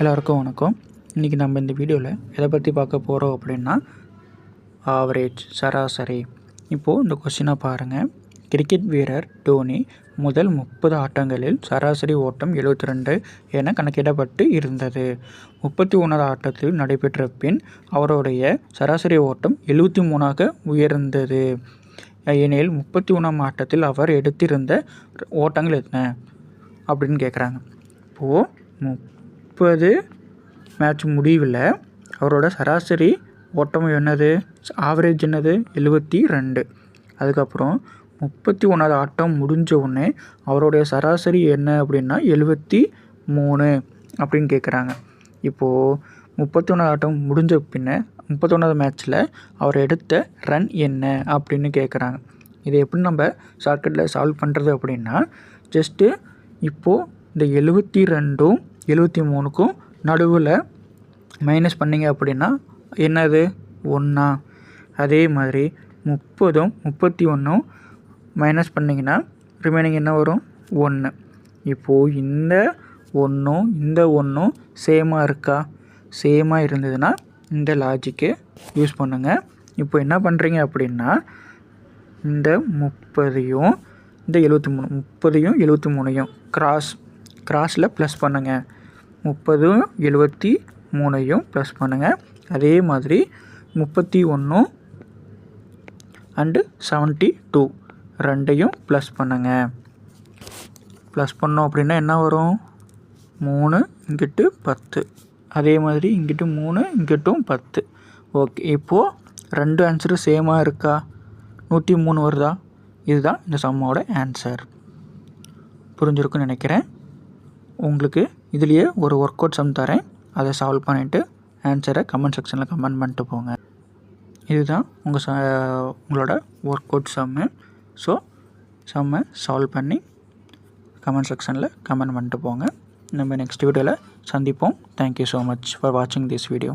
எல்லாருக்கும் வணக்கம். இன்றைக்கி நம்ம இந்த வீடியோவில் எதை பற்றி பார்க்க போகிறோம் அப்படின்னா ஆவரேஜ் சராசரி. இப்போது இந்த கொஸ்டினை பாருங்கள் கிரிக்கெட் வீரர் டோனி முதல் முப்பது ஆட்டங்களில் சராசரி ஓட்டம் 72 என கணக்கிடப்பட்டு இருந்தது. முப்பத்தி ஒன்றாவது ஆட்டத்தில் நடைபெற்ற பின் அவருடைய சராசரி ஓட்டம் எழுபத்தி மூணாக உயர்ந்தது. எனில் முப்பத்தி ஒன்றாம் ஆட்டத்தில் அவர் எடுத்திருந்த ஓட்டங்கள் என்ன? அப்படின்னு கேட்குறாங்க இப்போது முப்பது மேட்ச் முடிவில் அவரோட சராசரி ஓட்டம் என்னது? ஆவரேஜ் என்னது? எழுபத்தி ரெண்டு. அதுக்கப்புறம் முப்பத்தி ஒன்றாவது ஆட்டம் முடிஞ்ச உடனே அவருடைய சராசரி என்ன அப்படின்னா எழுபத்தி மூணு அப்படின்னு கேட்குறாங்க இப்போது முப்பத்தி ஒன்றாவது ஆட்டம் முடிஞ்ச பின்ன முப்பத்தொன்னாவது மேட்ச்சில் அவர் எடுத்த ரன் என்ன அப்படின்னு கேட்குறாங்க இதை எப்படி நம்ம ஷார்ட்கட்டில் சால்வ் பண்ணுறது அப்படின்னா ஜஸ்ட்டு இப்போது இந்த எழுபத்தி ரெண்டும் எழுபத்தி மூணுக்கும் நடுவில் மைனஸ் பண்ணிங்க அப்படின்னா என்னது? ஒன்றா அதே மாதிரி முப்பதும் முப்பத்தி ஒன்றும் மைனஸ் பண்ணிங்கன்னா ரிமைனிங் என்ன வரும்? ஒன்று இப்போது இந்த ஒன்றும் இந்த ஒன்றும் சேமாக இருக்கா? சேமாக இருந்ததுன்னா இந்த லாஜிக்கு யூஸ் பண்ணுங்கள் இப்போ என்ன பண்ணுறீங்க அப்படின்னா இந்த முப்பதையும் இந்த எழுபத்தி மூணு முப்பதையும் எழுபத்தி மூணையும் கிராஸ் கிராஸில் ப்ளஸ் பண்ணுங்கள் முப்பதும் எழுபத்தி மூணையும் ப்ளஸ் பண்ணுங்கள் அதே மாதிரி முப்பத்தி ஒன்றும் அண்டு செவன்ட்டி டூ ரெண்டையும் ப்ளஸ் பண்ணுங்கள் ப்ளஸ் பண்ணோம் அப்படின்னா என்ன வரும்? மூணு இங்கிட்டு பத்து. அதே மாதிரி இங்கிட்டு மூணு இங்கிட்டும் பத்து. ஓகே இப்போது ரெண்டு ஆன்சரும் சேமாக இருக்கா? நூற்றி மூணு வருதா? இதுதான் இந்த சம்மோட ஆன்சர் புரிஞ்சிருக்குன்னு நினைக்கிறேன். உங்களுக்கு இதுலேயே ஒரு ஒர்க் அவுட் சம் தரேன். அதை சால்வ் பண்ணிவிட்டு ஆன்சரை கமெண்ட் செக்ஷனில் கமெண்ட் பண்ணிட்டு போங்க. இதுதான் உங்கள் ச உங்களோட ஒர்க் அவுட் சம்மு ஸோ சம்மை சால்வ் பண்ணி கமெண்ட் செக்ஷனில் கமெண்ட் பண்ணிட்டு போங்க. நம்ம நெக்ஸ்ட் வீடியோவில் சந்திப்போம். Thank you so much for வாட்சிங் திஸ் வீடியோ